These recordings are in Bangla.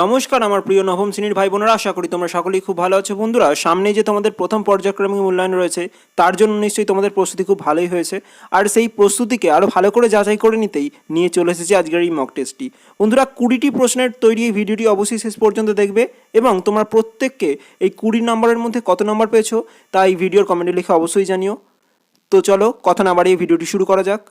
নমস্কার, আমার প্রিয় নবম শ্রেণির ভাই বোনেরা আশা করি তোমরা সকলেই খুব ভালো আছো। বন্ধুরা, সামনে যে তোমাদের প্রথম পর্যায়ক্রমিক মূল্যায়ন রয়েছে, তার জন্য নিশ্চয়ই তোমাদের প্রস্তুতি খুব ভালোই হয়েছে। আর সেই প্রস্তুতিকে আরও ভালো করে যাচাই করে নিতেই নিয়ে চলে এসেছি আজকের এই মক টেস্টটি বন্ধুরা, কুড়িটি প্রশ্নের তৈরি এই ভিডিওটি অবশ্যই শেষ পর্যন্ত দেখবে এবং তোমরা প্রত্যেককে এই কুড়ি নম্বরের মধ্যে কত নম্বর পেয়েছ, তা এই ভিডিওর কমেন্টে লিখে অবশ্যই জানিও। তো চলো, কথা না বাড়িয়ে ভিডিওটি শুরু করা যাক।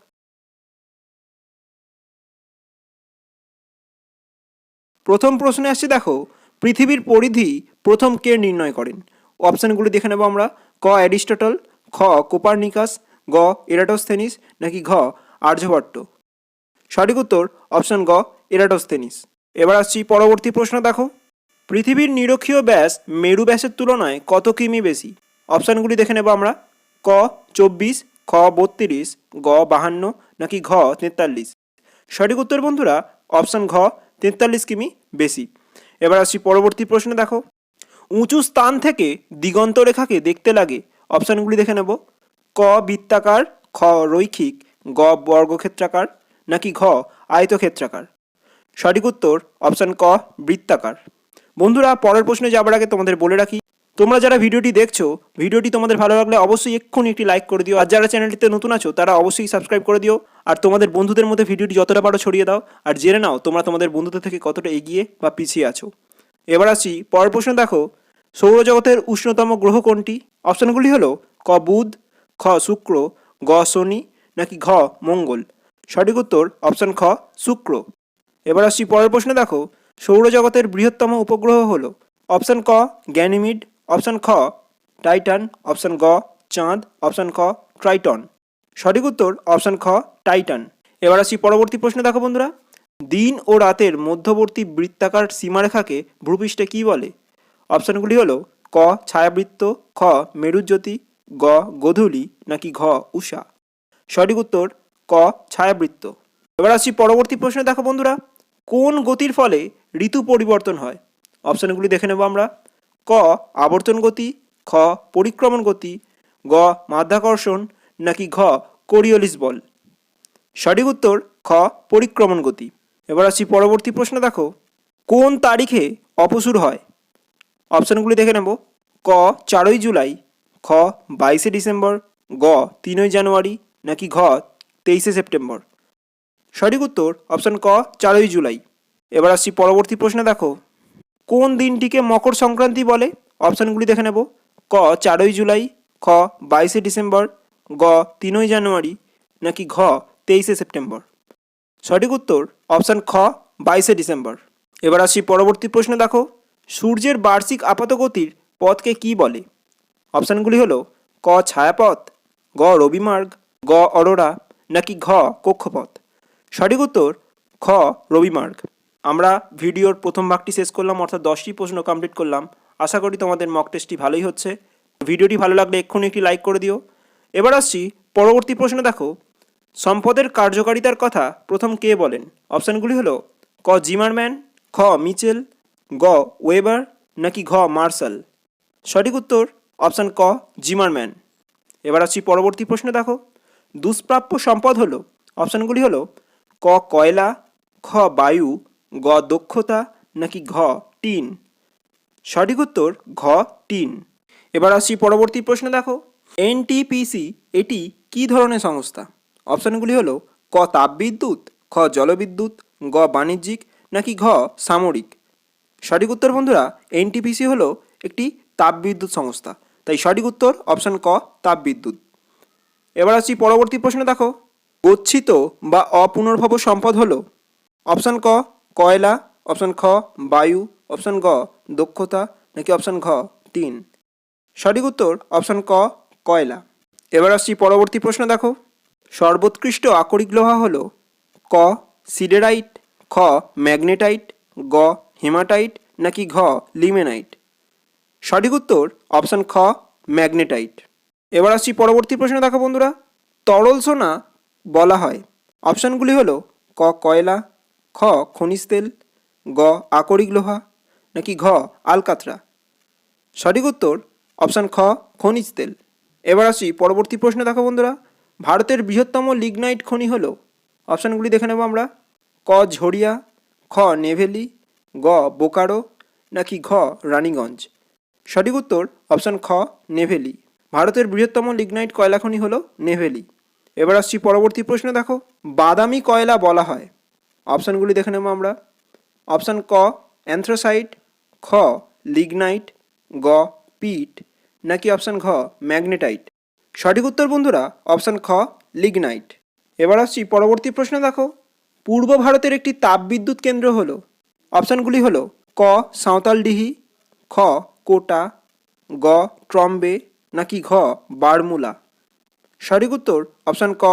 প্রথম প্রশ্নে আসছে, দেখো, পৃথিবীর পরিধি প্রথম কে নির্ণয় করেন? অপশানগুলি দেখে নেব আমরা। ক, অ্যারিস্টটল, খ, কোপারনিকাস, গ, এরাটোস্থেনিস, নাকি ঘ, আর্যভট্ট? সঠিক উত্তর অপশান গ, এরাটোস্থেনিস। এবার আসছি পরবর্তী প্রশ্ন, দেখো। পৃথিবীর নিরক্ষীয় ব্যাস মেরু ব্যাসের তুলনায় কত কিমি বেশি? অপশানগুলি দেখে নেব আমরা। ক, চব্বিশ, খ, বত্রিশ, গ, বাহান্ন, নাকি ঘ, তেতাল্লিশ? সঠিক উত্তর, বন্ধুরা, অপশান ঘ তেতাল্লিশ কিমি বেশি। এবার আসছি পরবর্তী প্রশ্নে, দেখো। উঁচু স্থান থেকে দিগন্ত রেখাকে দেখতে লাগে। অপশানগুলি দেখে নেব। ক, বৃত্তাকার, খ, রৈখিক, গ, বর্গক্ষেত্রাকার, নাকি ঘ, আয়তক্ষেত্রাকার? সঠিক উত্তর অপশান ক, বৃত্তাকার। বন্ধুরা, পরের প্রশ্নে যাবার আগে তোমাদের বলে রাখি তোমরা যারা ভিডিওটি দেখছ, ভিডিওটি তোমাদের ভালো লাগলে অবশ্যই এক্ষুনি একটি লাইক করে দিও। আর যারা চ্যানেলটিতে নতুন আছো, তারা অবশ্যই সাবস্ক্রাইব করে দিও। আর তোমাদের বন্ধুদের মধ্যে ভিডিওটি যতটা পারো ছড়িয়ে দাও। আর জেনে নাও তোমরা তোমাদের বন্ধুদের থেকে কতটা এগিয়ে বা পিছিয়ে আছো। এবার আসছি পরের প্রশ্ন দেখো, সৌরজগতের উষ্ণতম গ্রহ কোনটি? অপশনগুলি হলো ক বুধ, খ শুক্র, গ শনি, নাকি ঘ মঙ্গল? সঠিক উত্তর অপশন খ শুক্র। এবার আসছি পরের প্রশ্নে দেখো, সৌরজগতের বৃহত্তম উপগ্রহ হলো। অপশন ক, গ্যানিমিড অপশন খ, টাইটান, অপশন গ, চাঁদ, অপশন খ ট্রাইটন। সঠিক উত্তর অপশন খ, টাইটান। এবার আসি পরবর্তী প্রশ্নে, দেখো বন্ধুরা। দিন ও রাতের মধ্যবর্তী বৃত্তাকার সীমারেখাকে ভূপৃষ্ঠে কী বলে? অপশনগুলি হলো ক, ছায়াবৃত্ত, খ, মেরুজ্যোতি, গ, গোধূলি, নাকি ঘ, উষা। সঠিক উত্তর ক, ছায়াবৃত্ত। এবার আসছি পরবর্তী প্রশ্নে, দেখো বন্ধুরা। কোন গতির ফলে ঋতু পরিবর্তন হয়? অপশানগুলি দেখে নেব আমরা। ক, আবর্তন গতি, খ, পরিক্রমণ গতি, গ, মাধ্যাকর্ষণ, নাকি ঘ, কোরিওলিস বল। সঠিক উত্তর, খ, পরিক্রমণ গতি। এবার আসছি পরবর্তী প্রশ্ন, দেখো, কোন তারিখে অপসুর হয়? অপশানগুলি দেখে নেব। ক, চারই জুলাই, খ, বাইশে ডিসেম্বর, গ, তিনই জানুয়ারি, নাকি ঘ, তেইশে সেপ্টেম্বর। সঠিক উত্তর, অপশান ক, চারই জুলাই। এবার আসছি পরবর্তী প্রশ্নে, দেখো কোন দিনটিকে মকর সংক্রান্তি বলে? অপশানগুলি দেখে নেব। ক, চারই জুলাই, খ, বাইশে ডিসেম্বর, গ, তিনই জানুয়ারি, নাকি ঘ, তেইশে সেপ্টেম্বর? সঠিক উত্তর, অপশান খ, বাইশে ডিসেম্বর। এবার আসি পরবর্তী প্রশ্ন দেখো। সূর্যের বার্ষিক আপাতগতির পথকে কি বলে? অপশানগুলি হলো, ক, ছায়াপথ, গ, রবিমার্গ, গ, অরোরা, নাকি ঘ, কক্ষপথ? সঠিক উত্তর, খ, রবিমার্গ। আমরা ভিডিওর প্রথম ভাগটি শেষ করলাম, অর্থাৎ দশটি প্রশ্ন কমপ্লিট করলাম। আশা করি তোমাদের মক টেস্টটি ভালোই হচ্ছে। ভিডিওটি ভালো লাগলে এক্ষুনি একটি লাইক করে দিও। এবার আসছি পরবর্তী প্রশ্ন দেখো। সম্পদের কার্যকারিতার কথা প্রথম কে বলেন? অপশানগুলি হলো ক জিমারম্যান, খ মিচেল, গ ওয়েবার, নাকি ঘ মার্শাল? সঠিক উত্তর অপশান ক জিমারম্যান। এবার আসছি পরবর্তী প্রশ্ন দেখো। দুষ্প্রাপ্য সম্পদ হলো, অপশানগুলি হলো ক কয়লা, খ বায়ু গ দক্ষতা নাকি ঘ টিন? সঠিক উত্তর, ঘ টিন। এবার আসছি পরবর্তী প্রশ্ন, দেখো। এনটিপিসি এটি কী ধরনের সংস্থা? অপশানগুলি হলো, ক তাপবিদ্যুৎ, খ জলবিদ্যুৎ, গ বাণিজ্যিক, নাকি ঘ সামরিক? সঠিক উত্তর, বন্ধুরা এনটিপিসি হলো একটি তাপবিদ্যুৎ সংস্থা। তাই সঠিক উত্তর, অপশান ক, তাপবিদ্যুৎ। এবার আসছি পরবর্তী প্রশ্ন, দেখো। গচ্ছিত বা অপুনর্ভব সম্পদ হলো? অপশান ক কয়লা, অপশান খ, বায়ু, অপশান গ, দক্ষতা, নাকি অপশান ঘ টিন সঠিক উত্তর, অপশান ক, কয়লা। এবার আসছি পরবর্তী প্রশ্ন দেখো। সর্বোৎকৃষ্ট আকরিক লোহা হলো ক, সিডেরাইট, খ, ম্যাগনেটাইট, গ, হেমাটাইট, নাকি ঘ, লিমেনাইট? সঠিক উত্তর, অপশান খ, ম্যাগনেটাইট। এবার আসছি পরবর্তী প্রশ্ন দেখো বন্ধুরা। তরল সোনা বলা হয়। অপশানগুলি হলো ক, কয়লা খ, খনিজ তেল, গ, আকরিক লোহা, নাকি ঘ, আলকাতরা? সঠিক উত্তর, অপশান খ, খনিজ তেল। এবার আসি পরবর্তী প্রশ্ন দেখো বন্ধুরা। ভারতের বৃহত্তম লিগনাইট খনি হলো? অপশানগুলি দেখে নেব আমরা। ক, ঝরিয়া, খ, নেভেলি, গ, বোকারো, নাকি ঘ, রানীগঞ্জ? সঠিক উত্তর, অপশান খ, নেভেলি। ভারতের বৃহত্তম লিগনাইট কয়লা খনি হলো নেভেলি। এবার আসছি পরবর্তী প্রশ্ন দেখো। বাদামি কয়লা বলা হয়। অপশানগুলি দেখে নেব আমরা। অপশান ক, অ্যান্থ্রোসাইট, খ, লিগনাইট, গ, পিট, নাকি অপশান ঘ, ম্যাগনেটাইট? সঠিক উত্তর বন্ধুরা, অপশান খ, লিগনাইট। এবার আসছি পরবর্তী প্রশ্ন দেখো। পূর্ব ভারতের একটি তাপবিদ্যুৎ কেন্দ্র হলো। অপশানগুলি হলো ক সাঁওতালডিহি খ, কোটা, গ, ট্রম্বে, নাকি ঘ, বারমুলা। সঠিক উত্তর, অপশান ক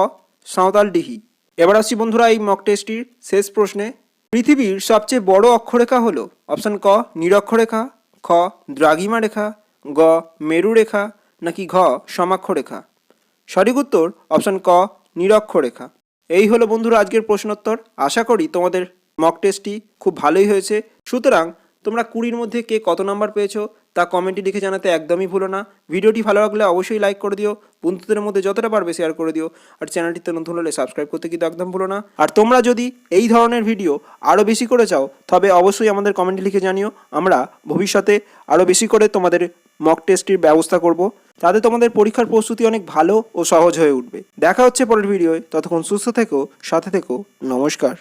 সাঁওতালডিহি এবার আসছি বন্ধুরা এই মক টেস্টটির শেষ প্রশ্নে। পৃথিবীর সবচেয়ে বড় অক্ষরেখা হলো অপশান ক, নিরক্ষরেখা, খ দ্রাঘিমা রেখা গ মেরু রেখা নাকি ঘ, সমাক্ষরেখা। সঠিক উত্তর অপশান ক, নিরক্ষরেখা। এই হলো বন্ধুরা আজকের প্রশ্নোত্তর। আশা করি তোমাদের মক টেস্টটি খুব ভালোই হয়েছে। সুতরাং তোমরা কুড়ির মধ্যে কে কত নাম্বার পেয়েছ তা কমেন্টে লিখে জানাতে একদমই ভুলো না। ভিডিওটি ভালো লাগলে অবশ্যই লাইক করে দিও। বন্ধুদের মধ্যে যতটা পারবে শেয়ার করে দিও। আর চ্যানেলটিতে নতুন হলে সাবস্ক্রাইব করতে কিন্তু একদম ভুলো না। আর তোমরা যদি এই ধরনের ভিডিও আরও বেশি করে চাও, তবে অবশ্যই আমাদের কমেন্টে লিখে জানিও। আমরা ভবিষ্যতে আরও বেশি করে তোমাদের মক টেস্টটির ব্যবস্থা করব। তাতে তোমাদের পরীক্ষার প্রস্তুতি অনেক ভালো ও সহজ হয়ে উঠবে। দেখা হচ্ছে পরের ভিডিওয় ততক্ষণ সুস্থ থেকো, সাথে থেকো। নমস্কার।